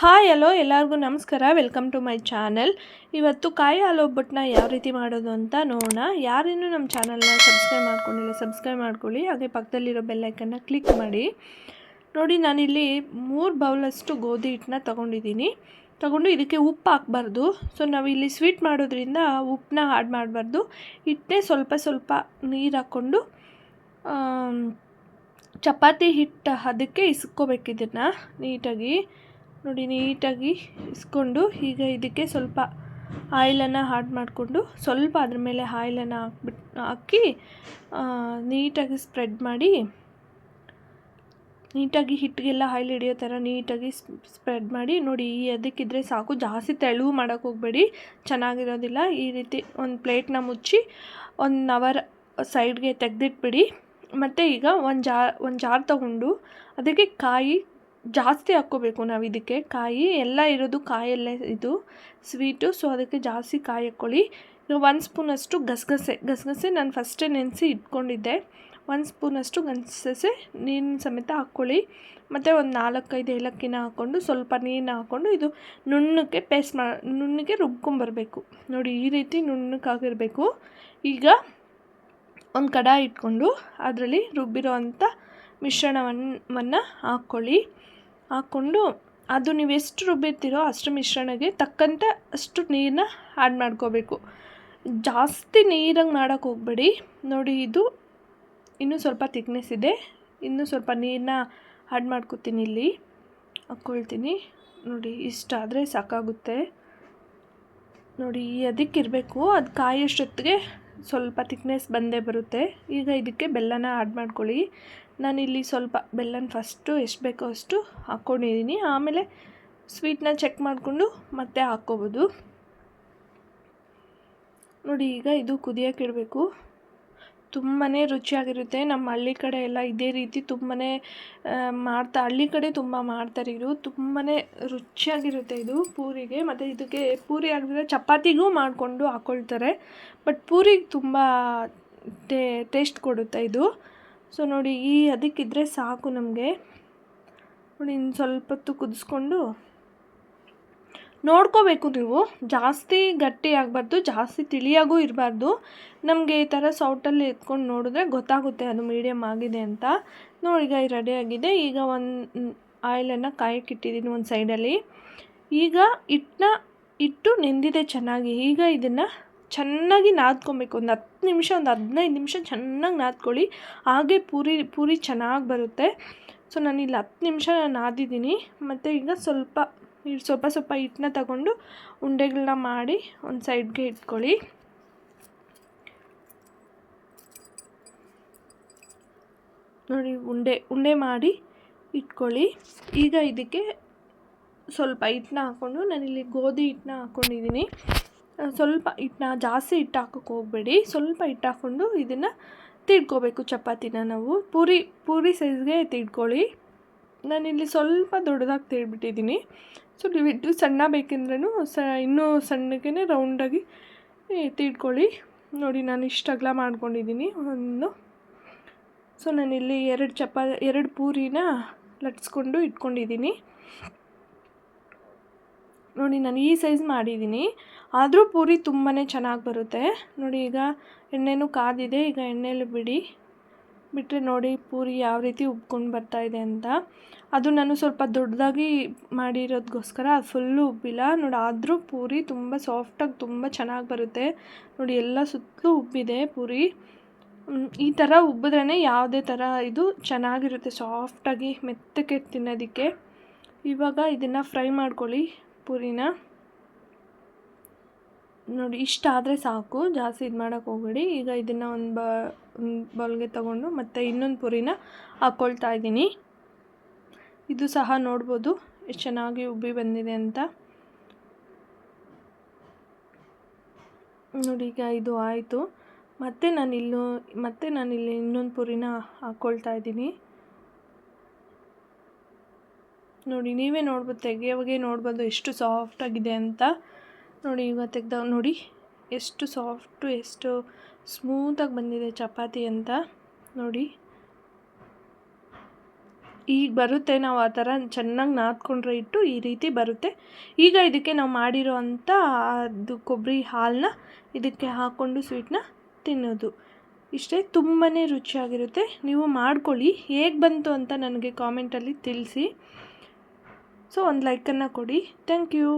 Hi, hello, ಎಲ್ಲರಿಗೂ ನಮಸ್ಕಾರ. Welcome to my channel. ಇವತ್ತು ಕಾಯಿ ಹಾಲು ಒಬ್ಬಟ್ಟನ್ನ ಯಾವ ರೀತಿ ಮಾಡೋದು ಅಂತ ನೋಡೋಣ. ಯಾರೇನು ನಮ್ಮ ಚಾನಲ್ನ ಸಬ್ಸ್ಕ್ರೈಬ್ ಮಾಡ್ಕೊಂಡಿಲ್ಲ, ಸಬ್ಸ್ಕ್ರೈಬ್ ಮಾಡ್ಕೊಳ್ಳಿ. ಹಾಗೆ ಪಕ್ಕದಲ್ಲಿರೋ ಬೆಲ್ಲೈಕನ್ನ ಕ್ಲಿಕ್ ಮಾಡಿ. ನೋಡಿ, ನಾನಿಲ್ಲಿ ಮೂರು ಬೌಲಷ್ಟು ಗೋಧಿ ಹಿಟ್ಟನ್ನ ತೊಗೊಂಡಿದ್ದೀನಿ. ತಗೊಂಡು ಇದಕ್ಕೆ ಉಪ್ಪು ಹಾಕ್ಬಾರ್ದು. ಸೊ, ನಾವು ಇಲ್ಲಿ ಸ್ವೀಟ್ ಮಾಡೋದ್ರಿಂದ ಉಪ್ಪನ್ನ ಆಡ್ ಮಾಡಬಾರ್ದು. ಹಿಟ್ಟನ್ನೇ ಸ್ವಲ್ಪ ಸ್ವಲ್ಪ ನೀರು ಹಾಕ್ಕೊಂಡು ಚಪಾತಿ ಹಿಟ್ಟು, ಅದಕ್ಕೆ ಇಸ್ಕೋಬೇಕಿದ್ದನ್ನು ನೀಟಾಗಿ. ನೋಡಿ, ನೀಟಾಗಿ ಇಸ್ಕೊಂಡು ಈಗ ಇದಕ್ಕೆ ಸ್ವಲ್ಪ ಆಯಿಲನ್ನು ಹಾಡ್ ಮಾಡಿಕೊಂಡು ಸ್ವಲ್ಪ ಅದ್ರ ಮೇಲೆ ಆಯಿಲನ್ನು ಹಾಕ್ಬಿಟ್ಟು ಹಾಕಿ ನೀಟಾಗಿ ಸ್ಪ್ರೆಡ್ ಮಾಡಿ, ನೀಟಾಗಿ ಹಿಟ್ಟಿಗೆಲ್ಲ ಆಯಿಲ್ ಹಿಡಿಯೋ ಥರ ನೀಟಾಗಿ ಸ್ಪ್ರೆಡ್ ಮಾಡಿ ನೋಡಿ, ಈ ಅದಕ್ಕಿದ್ರೆ ಸಾಕು. ಜಾಸ್ತಿ ತೆಳು ಮಾಡೋಕ್ಕೆ ಹೋಗಬೇಡಿ, ಚೆನ್ನಾಗಿರೋದಿಲ್ಲ. ಈ ರೀತಿ ಒಂದು ಪ್ಲೇಟ್ನ ಮುಚ್ಚಿ ಒನ್ ಅವರ್ ಸೈಡ್ಗೆ ತೆಗೆದಿಟ್ಬಿಡಿ. ಮತ್ತು ಈಗ ಒಂದು ಜಾರ್ ಒಂದು ಜಾರ್ ತಗೊಂಡು ಅದಕ್ಕೆ ಕಾಯಿ ಜಾಸ್ತಿ ಹಾಕ್ಕೋಬೇಕು ನಾವು ಇದಕ್ಕೆ. ಕಾಯಿ ಎಲ್ಲ ಇರೋದು ಕಾಯಲ್ಲೇ ಇದು. ಸ್ವೀಟು ಸೊ ಅದಕ್ಕೆ ಜಾಸ್ತಿ ಕಾಯಿ ಹಾಕ್ಕೊಳ್ಳಿ. ಒಂದು ಸ್ಪೂನಷ್ಟು ಗಸಗಸೆ. ಗಸಗಸೆ ನಾನು ಫಸ್ಟೇ ನೆನೆಸಿ ಇಟ್ಕೊಂಡಿದ್ದೆ. ಒಂದು ಸ್ಪೂನಷ್ಟು ಗಸಗಸೆ ನೀರಿನ ಸಮೇತ ಹಾಕ್ಕೊಳ್ಳಿ. ಮತ್ತು ಒಂದು ನಾಲ್ಕೈದು ಏಲಕ್ಕಿನ ಹಾಕ್ಕೊಂಡು ಸ್ವಲ್ಪ ನೀರನ್ನ ಹಾಕ್ಕೊಂಡು ಇದು ನುಣ್ಣಕ್ಕೆ ಪೇಸ್ಟ್ ಮಾ, ನುಣ್ಣಗೆ ರುಬ್ಕೊಂಬರಬೇಕು. ನೋಡಿ ಈ ರೀತಿ ನುಣ್ಣಕ್ಕಾಗಿರಬೇಕು ಈಗ ಒಂದು ಕಡಾಯಿ ಇಟ್ಕೊಂಡು ಅದರಲ್ಲಿ ರುಬ್ಬಿರೋ ಅಂಥ ಮಿಶ್ರಣವನ್ನು ಹಾಕ್ಕೊಳ್ಳಿ. ಹಾಕ್ಕೊಂಡು ಅದು ನೀವು ಎಷ್ಟು ರುಬ್ಬಿರ್ತೀರೋ ಅಷ್ಟು ಮಿಶ್ರಣಕ್ಕೆ ತಕ್ಕಂತೆ ಅಷ್ಟು ನೀರನ್ನ ಆ್ಯಡ್ ಮಾಡ್ಕೋಬೇಕು. ಜಾಸ್ತಿ ನೀರಂಗೆ ಮಾಡೋಕ್ಕೆ ಹೋಗಬೇಡಿ. ನೋಡಿ, ಇದು ಇನ್ನೂ ಸ್ವಲ್ಪ ತಿಕ್ನೆಸ್ ಇದೆ. ಇನ್ನೂ ಸ್ವಲ್ಪ ನೀರನ್ನ ಆ್ಯಡ್ ಮಾಡ್ಕೊತೀನಿ ಇಲ್ಲಿ. ಹಾಕ್ಕೊಳ್ತೀನಿ ನೋಡಿ ಇಷ್ಟಾದರೆ ಸಾಕಾಗುತ್ತೆ. ನೋಡಿ ಅದಕ್ಕಿರಬೇಕು ಅದು ಕಾಯೋಷ್ಟೊತ್ತಿಗೆ ಸ್ವಲ್ಪ ತಿಕ್ನೆಸ್ ಬಂದೇ ಬರುತ್ತೆ. ಈಗ ಇದಕ್ಕೆ ಬೆಲ್ಲನ ಆ್ಯಡ್ ಮಾಡ್ಕೊಳ್ಳಿ. ನಾನಿಲ್ಲಿ ಸ್ವಲ್ಪ ಬೆಲ್ಲನ ಫಸ್ಟು ಎಷ್ಟು ಬೇಕೋ ಅಷ್ಟು ಹಾಕ್ಕೊಂಡಿದ್ದೀನಿ ಆಮೇಲೆ ಸ್ವೀಟ್ನ ಚೆಕ್ ಮಾಡಿಕೊಂಡು ಮತ್ತೆ ಹಾಕ್ಕೋಬೋದು. ನೋಡಿ, ಈಗ ಇದು ಕುದಿಯೋಕೆ ಇಡಬೇಕು. ತುಂಬಾ ರುಚಿಯಾಗಿರುತ್ತೆ. ನಮ್ಮ ಹಳ್ಳಿ ಕಡೆ ಎಲ್ಲ ಇದೇ ರೀತಿ ತುಂಬಾ ಮಾಡ್ತಾ, ಹಳ್ಳಿ ಕಡೆ ತುಂಬ ಮಾಡ್ತಾರೆ ಇದು. ತುಂಬಾ ರುಚಿಯಾಗಿರುತ್ತೆ ಇದು ಪೂರಿಗೆ. ಮತ್ತು ಇದಕ್ಕೆ ಪೂರಿ ಆಗಿದ್ರೆ ಚಪಾತಿಗೂ ಮಾಡಿಕೊಂಡು ಹಾಕ್ಕೊಳ್ತಾರೆ ಬಟ್ ಪೂರಿಗೆ ತುಂಬ ಟೇಸ್ಟ್ ಕೊಡುತ್ತೆ ಇದು. ಸೊ ನೋಡಿ, ಈ ಅದಕ್ಕಿದ್ರೆ ಸಾಕು ನಮಗೆ. ನೋಡಿ, ಇನ್ನು ಸ್ವಲ್ಪ ಹೊತ್ತು ಕುದಿಸ್ಕೊಂಡು ನೋಡ್ಕೋಬೇಕು ನೀವು. ಜಾಸ್ತಿ ಗಟ್ಟಿ ಆಗಬಾರ್ದು, ಜಾಸ್ತಿ ತಿಳಿಯಾಗೂ ಇರಬಾರ್ದು. ನಮಗೆ ಈ ಥರ ಸೌಟಲ್ಲಿ ಎತ್ಕೊಂಡು ನೋಡಿದ್ರೆ ಗೊತ್ತಾಗುತ್ತೆ ಅದು ಮೀಡಿಯಮ್ ಆಗಿದೆ ಅಂತ. ನೋಡಿ, ಈಗ ರೆಡಿ ಆಗಿದೆ. ಈಗ ಒಂದು ಆಯಿಲನ್ನು ಕಾಯಕ್ಕಿಟ್ಟಿದ್ದೀನಿ ಒಂದು ಸೈಡಲ್ಲಿ ಈಗ ಹಿಟ್ಟನ್ನ ಇಟ್ಟು ನೆಂದಿದೆ ಚೆನ್ನಾಗಿ. ಈಗ ಇದನ್ನು ಚೆನ್ನಾಗಿ ನಾದ್ಕೊಬೇಕು. ಒಂದು ಹತ್ತು ನಿಮಿಷ, ಒಂದು ಹದಿನೈದು ನಿಮಿಷ ಚೆನ್ನಾಗಿ ನಾದ್ಕೊಳ್ಳಿ. ಹಾಗೆ ಪೂರಿ ಪೂರಿ ಚೆನ್ನಾಗಿ ಬರುತ್ತೆ. ಸೊ ನಾನು ಇಲ್ಲಿ ಹತ್ತು ನಿಮಿಷ ನಾದಿದ್ದೀನಿ. ಮತ್ತು ಈಗ ಸ್ವಲ್ಪ ಸ್ವಲ್ಪ ಸ್ವಲ್ಪ ಹಿಟ್ಟನ್ನ ತಗೊಂಡು ಉಂಡೆಗಳನ್ನ ಮಾಡಿ ಒಂದು ಸೈಡ್ಗೆ ಇಟ್ಕೊಳ್ಳಿ. ನೋಡಿ, ಉಂಡೆ ಉಂಡೆ ಮಾಡಿ ಇಟ್ಕೊಳ್ಳಿ. ಈಗ ಇದಕ್ಕೆ ಸ್ವಲ್ಪ ಹಿಟ್ಟನ್ನ ಹಾಕ್ಕೊಂಡು ನಾನಿಲ್ಲಿ ಗೋಧಿ ಹಿಟ್ಟನ್ನ ಹಾಕ್ಕೊಂಡಿದ್ದೀನಿ ಸ್ವಲ್ಪ ಹಿಟ್ಟನ್ನ, ಜಾಸ್ತಿ ಹಿಟ್ಟು ಹಾಕೋಕ್ಕೆ ಹೋಗಬೇಡಿ. ಸ್ವಲ್ಪ ಹಿಟ್ಟು ಹಾಕ್ಕೊಂಡು ಇದನ್ನು ತಿಡ್ಕೋಬೇಕು ಚಪಾತಿನ ನಾವು. ಪೂರಿ ಪೂರಿ ಸೈಜ್ಗೆ ತಿಡ್ಕೊಳ್ಳಿ ನಾನಿಲ್ಲಿ ಸ್ವಲ್ಪ ದೊಡ್ಡದಾಗಿ ತೇಳ್ಬಿಟ್ಟಿದ್ದೀನಿ ಸೊ ನೀವು ಇಟ್ಟು ಸಣ್ಣ ಬೇಕೆಂದ್ರೂ ಸ, ಇನ್ನೂ ಸಣ್ಣಗೆ ರೌಂಡಾಗಿ ತೀಡ್ಕೊಳ್ಳಿ ನೋಡಿ, ನಾನು ಇಷ್ಟು ಅಗಲ ಮಾಡ್ಕೊಂಡಿದ್ದೀನಿ. ಒಂದು. ಸೊ ನಾನಿಲ್ಲಿ ಎರಡು ಚಪಾ ಎರಡು ಪೂರಿನ ಲಟ್ಸ್ಕೊಂಡು ಇಟ್ಕೊಂಡಿದ್ದೀನಿ. ನೋಡಿ, ನಾನು ಈ ಸೈಜ್ ಮಾಡಿದ್ದೀನಿ. ಆದರೂ ಪೂರಿ ತುಂಬಾ ಚೆನ್ನಾಗಿ ಬರುತ್ತೆ. ನೋಡಿ, ಈಗ ಎಣ್ಣೆನೂ ಕಾದಿದೆ. ಈಗ ಎಣ್ಣೆಲಿ ಬಿಡಿ. ಬಿಟ್ಟರೆ ನೋಡಿ ಪೂರಿ ಯಾವ ರೀತಿ ಉಬ್ಕೊಂಡು ಬರ್ತಾ ಇದೆ ಅಂತ. ಅದು ನಾನು ಸ್ವಲ್ಪ ದೊಡ್ಡದಾಗಿ ಮಾಡಿರೋದಕ್ಕೋಸ್ಕರ ಅದು ಫುಲ್ಲು ಉಬ್ಬಿಲ್ಲ. ನೋಡಿ, ಆದರೂ ಪೂರಿ ತುಂಬ ಸಾಫ್ಟಾಗಿ ತುಂಬ ಚೆನ್ನಾಗಿ ಬರುತ್ತೆ. ನೋಡಿ, ಎಲ್ಲ ಸುತ್ತಲೂ ಉಬ್ಬಿದೆ ಪೂರಿ. ಈ ಥರ ಉಬ್ಬಿದ್ರೇ ಯಾವುದೇ ಥರ ಇದು ಚೆನ್ನಾಗಿರುತ್ತೆ ಸಾಫ್ಟಾಗಿ ಮೆತ್ತಕ್ಕೆ ತಿನ್ನೋದಕ್ಕೆ. ಇವಾಗ ಇದನ್ನು ಫ್ರೈ ಮಾಡ್ಕೊಳ್ಳಿ ಪೂರಿನ. ನೋಡಿ, ಇಷ್ಟ ಆದರೆ ಸಾಕು. ಜಾಸ್ತಿ ಇದು ಮಾಡೋಕ್ಕೆ ಹೋಗಬೇಡಿ. ಈಗ ಇದನ್ನು ಒಂದು ಬ, ಒಂದು ಬೌಲ್ಗೆ ತಗೊಂಡು ಮತ್ತು ಇನ್ನೊಂದು ಪುರಿನ ಹಾಕ್ಕೊಳ್ತಾ ಇದ್ದೀನಿ. ಇದು ಸಹ ನೋಡ್ಬೋದು. ಎಷ್ಟು ಚೆನ್ನಾಗಿ ಉಬ್ಬಿ ಬಂದಿದೆ ಅಂತ. ನೋಡಿ, ಈಗ ಇದು ಆಯಿತು. ಮತ್ತೆ ನಾನಿಲ್ಲೂ, ಮತ್ತೆ ನಾನಿಲ್ಲಿ ಇನ್ನೊಂದು ಪುರಿನ ಹಾಕ್ಕೊಳ್ತಾ ಇದ್ದೀನಿ. ನೋಡಿ, ನೀವೇ ನೋಡ್ಬೋದು ತೆಗೆಯೋವಾಗೆ ನೋಡ್ಬೋದು ಎಷ್ಟು ಸಾಫ್ಟಾಗಿದೆ ಅಂತ. ನೋಡಿ, ಈಗ ತೆಗ್ದಾಗ ನೋಡಿ. ಎಷ್ಟು ಸಾಫ್ಟು ಎಷ್ಟು ಸ್ಮೂತಾಗಿ ಬಂದಿದೆ ಚಪಾತಿ ಅಂತ ನೋಡಿ. ಈಗ ಬರುತ್ತೆ ನಾವು ಆ ಥರ ಚೆನ್ನಾಗಿ ನಾದ್ಕೊಂಡ್ರೆ ಇಟ್ಟು ಈ ರೀತಿ ಬರುತ್ತೆ. ಈಗ ಇದಕ್ಕೆ ನಾವು ಮಾಡಿರೋ ಅಂಥ ಅದು ಕೊಬ್ಬರಿ ಹಾಲನ್ನ ಇದಕ್ಕೆ ಹಾಕ್ಕೊಂಡು ಸ್ವೀಟ್ನ ತಿನ್ನೋದು. ಇಷ್ಟೇ ತುಂಬಾ ರುಚಿಯಾಗಿರುತ್ತೆ. ನೀವು ಮಾಡ್ಕೊಳ್ಳಿ. ಹೇಗೆ ಬಂತು ಅಂತ ನನಗೆ ಕಾಮೆಂಟಲ್ಲಿ ತಿಳಿಸಿ. ಸೊ ಒಂದು ಲೈಕನ್ನು ಕೊಡಿ. Thank you